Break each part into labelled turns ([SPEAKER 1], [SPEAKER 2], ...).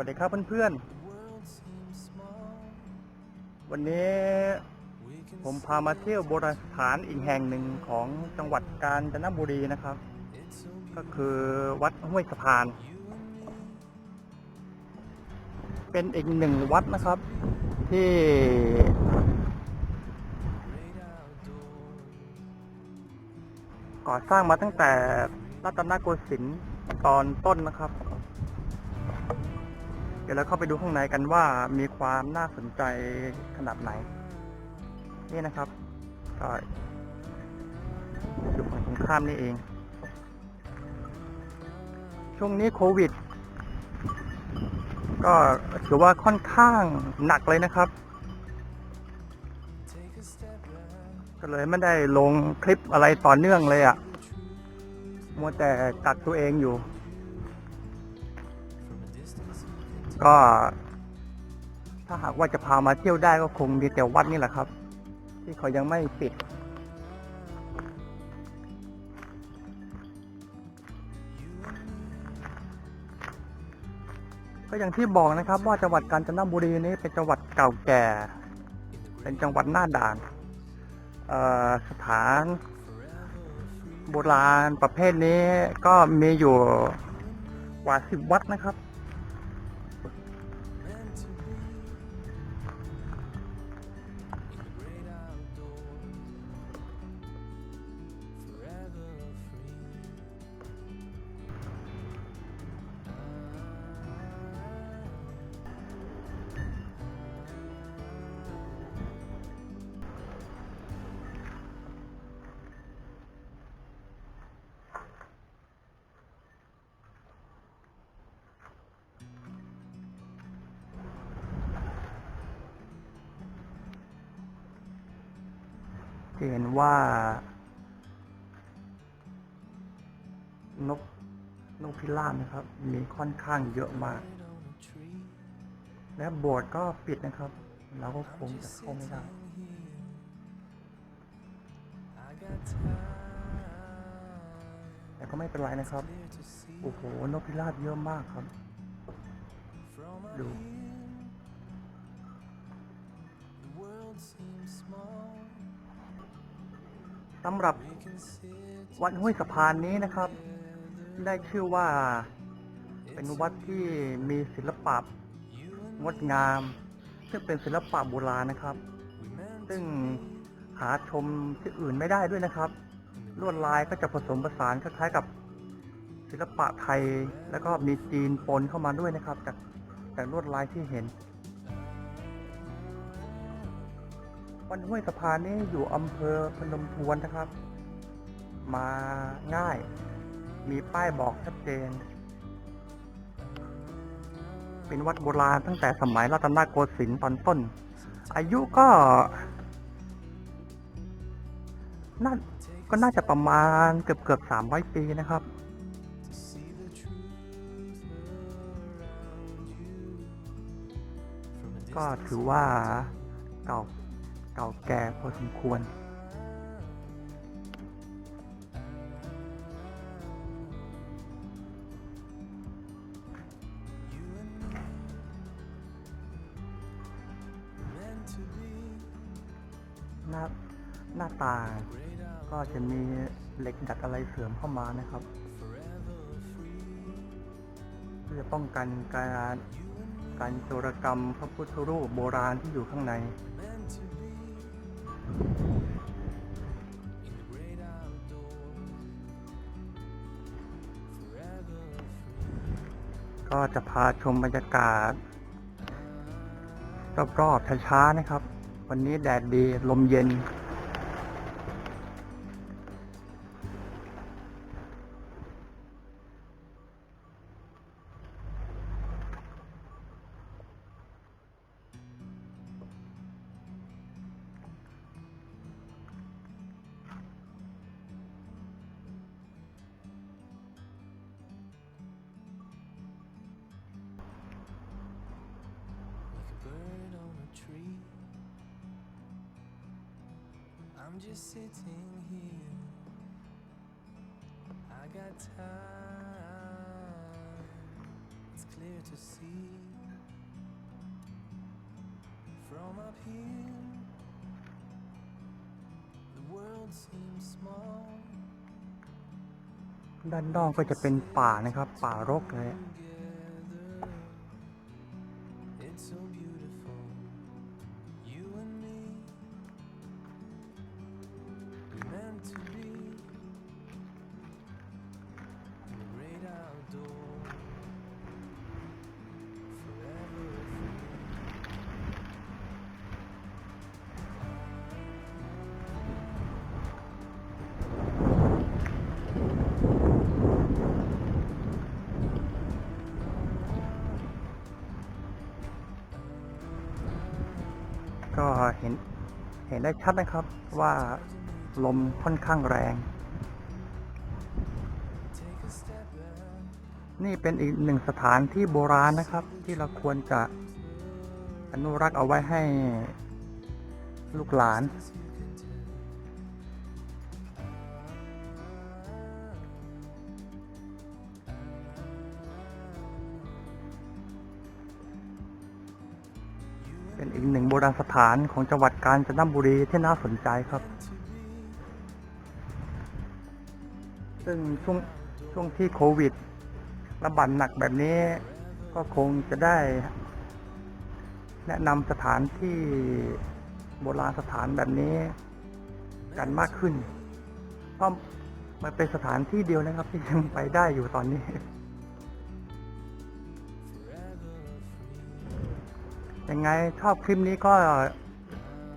[SPEAKER 1] สวัสดีครับเพื่อนๆ วันนี้ผมพามาเที่ยวโบราณสถานอีกแห่งหนึ่งของจังหวัดกาญจนบุรีนะครับ ก็คือวัดห้วยสะพาน เป็นอีกหนึ่งวัดนะครับ ที่ ก่อสร้างมาตั้งแต่รัตนโกสินทร์ตอนต้นนะครับ ดี๋ยวเราเข้าไปดูข้างในกันว่ามีความน่าสนใจขนาดไหน นี่นะครับก็อยู่ฝั่งตรงข้ามนี่เอง ช่วงนี้โควิด ก็ถือว่าค่อนข้างหนักเลยนะครับ ก็เลยไม่ได้ลงคลิปอะไรต่อเนื่องเลยอะ่ะ มัวแต่กักตัวเองอยู่ ก็ ถ้าหากว่าจะพามาเที่ยวได้ก็คงมีแต่วัดนี่แหละครับ ที่เขายังไม่ปิด ก็อย่างที่บอกนะครับ ว่าจังหวัดกาญจนบุรีนี้เป็นจังหวัดเก่าแก่ เป็นจังหวัดหน้าด่านสถานโบราณประเภทนี้ก็มีอยู่กว่าสิบวัดนะครับ เห็นว่า นกนกพิราบนะครับ มีค่อนข้างเยอะมาก และโบสถ์ก็ปิดนะครับเราก็คงจะเข้าไม่ได้แต่ก็ไม่เป็นไรนะครับ โอ้โห นกพิราบเยอะมากครับ ดู สำหรับวัดห้วยสะพานนี้นะครับ ได้ชื่อว่าเป็นวัดที่มีศิลปะงดงาม ซึ่งเป็นศิลปะโบราณนะครับ ซึ่งหาชมที่อื่นไม่ได้ด้วยนะครับ ลวดลายก็จะผสมผสานคล้ายๆกับศิลปะไทย แล้วก็มีจีนปนเข้ามาด้วยนะครับ จากจากลวดลายที่เห็น วัดห้วยสะพานนี้อยู่อำเภอพนมทวนนะครับ มาง่าย มีป้ายบอกชัดเจน เป็นวัดโบราณตั้งแต่สมัยรัตนโกสินทร์ตอนต้น อายุก็น่าก็น่าจะประมาณเกือบเกือบสามร้อยปีนะครับ ก็ถือว่าเก่า ก่าแก่พอสมควร หน้าหน้าตาก็จะมีเหล็กดัดอะไรเสริมเข้ามานะครับเพื่อป้องกันการการโจรกรรมพระพุทธรูปโบราณที่อยู่ข้างใน ก็จะพาชมบรรยากาศ รอบๆช้าๆนะครับ วันนี้แดดดีลมเย็น
[SPEAKER 2] just sitting here. I got time. It's clear to see. From up here, the world seems small.
[SPEAKER 1] ด้านนอกก็จะเป็นป่านะครับ ป่ารกเลย ก็เห็นเห็นได้ชัดนะครับว่าลมค่อนข้างแรง นี่เป็นอีกหนึ่งสถานที่โบราณนะครับ ที่เราควรจะอนุรักษ์เอาไว้ให้ลูกหลาน ราณสถานของจังหวัดกาญจนบุรีที่น่าสนใจครับ ซึ่งช่วงช่วงที่โควิดระบาดหนักแบบนี้ ก็คงจะได้ แนะนำสถานที่โบราณสถานแบบนี้ กันมากขึ้นเพราะมันเป็นสถานที่เดียวนะครับ ที่ยังไปได้อยู่ตอนนี้ ยังไงชอบคลิปนี้ก็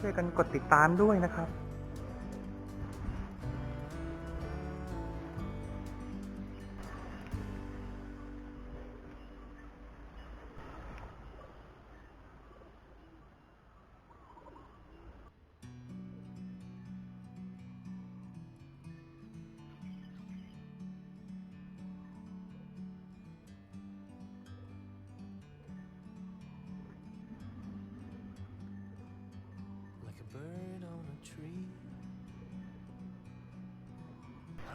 [SPEAKER 1] ช่วยกันกดติดตามด้วยนะครับ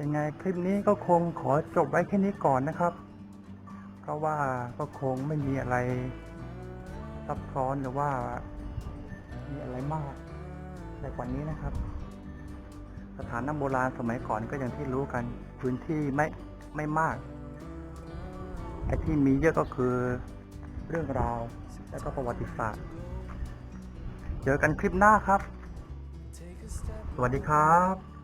[SPEAKER 1] ยังไงคลิปนี้ก็คงขอจบไว้แค่นี้ก่อนนะครับ เพราะว่าก็คงไม่มีอะไรซับซ้อนหรือว่ามีอะไรมากไปกว่านี้นะครับ สถานน้ำโบราณสมัยก่อนก็อย่างที่รู้กัน พื้นที่ไม่ไม่มากไอ้ที่มีเยอะก็คือเรื่องราวและก็ประวัติศาสตร์ เจอกันคลิปหน้าครับ สวัสดีครับ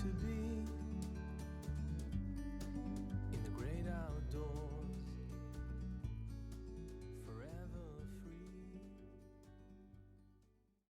[SPEAKER 2] to be